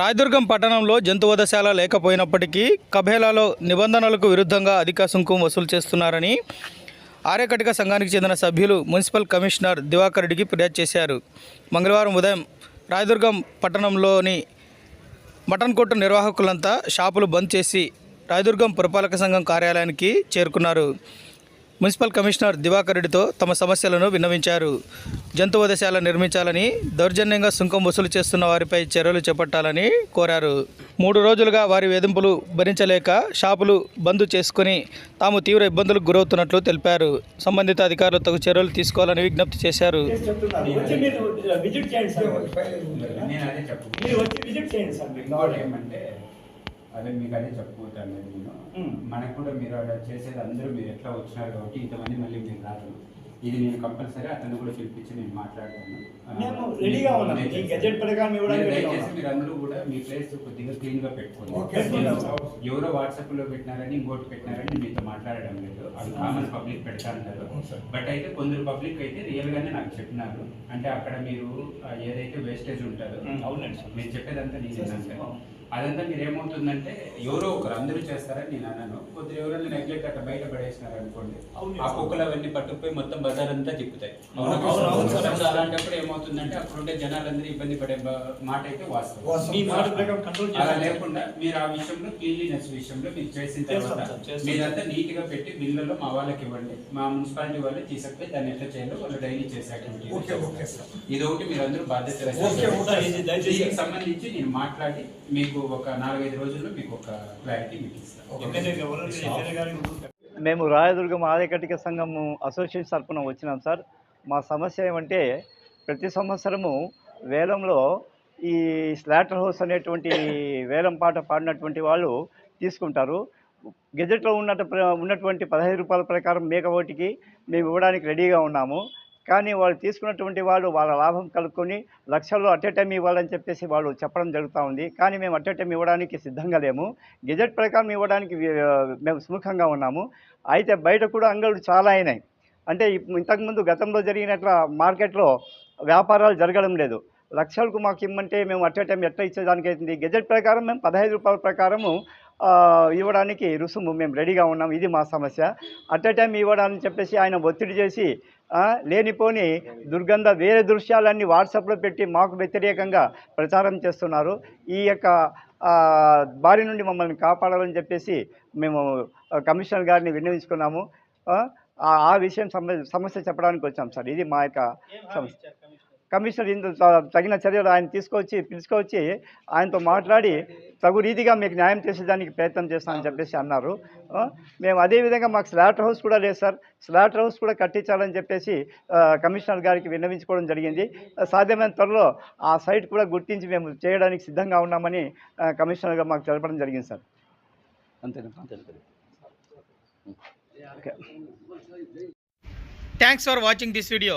రాయదుర్గం పట్టణంలో జంతువధశాల లేకపోయినప్పటికీ కబేలాలో నిబంధనలకు విరుద్ధంగా అధిక సుంకం వసూలు చేస్తున్నారని ఆర్యకటిక సంఘానికి చెందిన సభ్యులు మున్సిపల్ కమిషనర్ దివాకర్ రెడ్డికి ఫిర్యాదు చేశారు. మంగళవారం ఉదయం రాయదుర్గం పట్టణంలోని మటన్ కొట్టు నిర్వాహకులంతా షాపులు బంద్ చేసి రాయదుర్గం పురపాలక సంఘం కార్యాలయానికి చేరుకున్నారు. మున్సిపల్ కమిషనర్ దివాకర్ రెడ్డితో తమ సమస్యలను విన్నవించారు. జంతువధశాల నిర్మించాలని దౌర్జన్యంగా సుంకం వసూలు చేస్తున్న వారిపై చర్యలు చేపట్టాలని కోరారు. మూడు రోజులుగా వారి వేధింపులు భరించలేక షాపులు బంద్ చేసుకుని తాము తీవ్ర ఇబ్బందులకు గురవుతున్నట్లు తెలిపారు. సంబంధిత అధికారులు తగు చర్యలు తీసుకోవాలని విజ్ఞప్తి చేశారు. వచ్చి మీరు విజిట్ చేయండి సార్. నేను అదే మీకు అదే చెప్పుకుంటాను నేను. మనకు కూడా మీరు అలా చేసేది అందరూ మీరు ఎట్లా వచ్చినారు కాబట్టి ఇంతమంది మళ్ళీ మీరు రాదు ఇది నేను కంపల్సరీ అతను కూడా పిలిపించి నేను మాట్లాడతాను. మేము రెడీగా ఉన్నాం. ఈ గెజెట్ ప్రకారం ఇవ్వడానికి దయచేసి. మీరు అందరూ కూడా మీ ప్లేస్ కొద్దిగా క్లీన్గా పెట్టుకోండి. ఎవరో వాట్సాప్లో పెట్టినారని ఇంకోటి పెట్టినారని మీతో మాట్లాడడం లేదు. అది కామన్ పబ్లిక్ పెడతాంటారు బట్ అయితే కొందరు పబ్లిక్ అయితే రియల్ గానే నాకు చెప్పినారు. అంటే అక్కడ మీరు ఏదైతే వేస్టేజ్ ఉంటుందో ఉమ్, అవునండి. మీరు చెప్పేదంతా నేనేనంటే అదంతా మీరు ఏమవుతుందంటే ఎవరో ఒకరు అందరూ చేస్తారని నేను అన్నాను. కొద్దిగా ఎవరైనా నెగ్లెక్ట్ అట్లా బయట పడేసినారు అనుకోండి. ఆ కుక్కలు అవన్నీ పట్టుకుపోయి మొత్తం బజార్ అంతా తిప్పుతాయి అలాంటప్పుడు ఏమవుతుందంటే అక్కడ ఉండే జనాలందరూ ఇబ్బంది పడే మాట అయితే వాస్తవం. మీ మాట ప్రకారం కంట్రోల్ అలా. లేకుండా మీరు ఆ విషయంలో క్లీన్లీనెస్ విషయంలో మీరు చేసిన తర్వాత. మీరంతా నీట్గా పెట్టి బిల్లులో మా వాళ్ళకి ఇవ్వండి. మా మున్సిపాలిటీ వాళ్ళు తీసుకుపోయి దాన్ని ఎట్లా చేయాలో వాళ్ళు డైలీ చేసే ఓకే, ఓకే, యాక్టివిటీస్ సార్. ఇది ఒకటి మీరు అందరూ బాధ్యత దీనికి సంబంధించి నేను మాట్లాడి మీకు ఒక నాలుగైదు రోజుల్లో మీకు ఒక క్లారిటీ మీకు ఇస్తాను. మేము రాయదుర్గం ఆర్యకటిక సంఘం అసోసియేషన్ తరఫున వచ్చినాం సార్. మా సమస్య ఏమంటే ప్రతి సంవత్సరము వేలంలో ఈ స్లాటర్ హౌస్ అనేటువంటి వేలం పాట పాడినటువంటి వాళ్ళు తీసుకుంటారు. గెజెట్లో ఉన్నట్టు ఉన్నటువంటి పదహైదు రూపాయల ప్రకారం మేక ఓటికి మేము ఇవ్వడానికి రెడీగా ఉన్నాము. కానీ వాళ్ళు తీసుకున్నటువంటి వాళ్ళు వాళ్ళ లాభం కలుపుకొని లక్షల్లో అట్ ఏ టైం ఇవ్వాలని చెప్పేసి వాళ్ళు చెప్పడం జరుగుతూ ఉంది. కానీ మేము అట్ ఏ టైం ఇవ్వడానికి సిద్ధంగా లేము. గెజెట్ ప్రకారం ఇవ్వడానికి మేము సుముఖంగా ఉన్నాము. అయితే బయట కూడా అంగళ్ళు చాలా అయినాయి. అంటే ఇంతకుముందు గతంలో జరిగినట్ల మార్కెట్లో వ్యాపారాలు జరగడం లేదు. లక్షలకు మాకు ఇమ్మంటే మేము అట్ ఏ టైం ఎట్లా ఇచ్చేదానికి అవుతుంది గెజెట్ ప్రకారం మేము పదహైదు రూపాయల ప్రకారము ఇవ్వడానికి రుసుము మేము రెడీగా ఉన్నాం. ఇది మా సమస్య. అట్ ఏ టైం ఇవ్వడానికి చెప్పేసి ఆయన ఒత్తిడి చేసి లేనిపోని దుర్గంధ వేరే దృశ్యాలన్నీ వాట్సాప్లో పెట్టి మాకు వ్యతిరేకంగా ప్రచారం చేస్తున్నారు. ఈ యొక్క బారి నుండి మమ్మల్ని కాపాడాలని చెప్పేసి మేము కమిషనర్ గారిని విన్నవించుకున్నాము. ఆ, విషయం సమ- సమస్య చెప్పడానికి వచ్చాం సార్. ఇది మా యొక్క సమస్య. కమిషనర్ ఇంత తగిన చర్యలు ఆయన తీసుకొచ్చి పిలుచుకొచ్చి ఆయనతో మాట్లాడి తగు రీతిగా మీకు న్యాయం చేసేదానికి ప్రయత్నం చేస్తామని చెప్పేసి అన్నారు. మేము అదేవిధంగా మాకు స్లాటర్ హౌస్ కూడా లేదు సార్. స్లాటర్ హౌస్ కూడా కట్టించాలని చెప్పేసి కమిషనర్ గారికి విన్నవించుకోవడం జరిగింది. సాధ్యమైన త్వరలో ఆ సైట్ కూడా గుర్తించి మేము చేయడానికి సిద్ధంగా ఉన్నామని కమిషనర్ గారు మాకు తెలపడం జరిగింది సార్. అంతేనా? Okay. Thanks for watching this video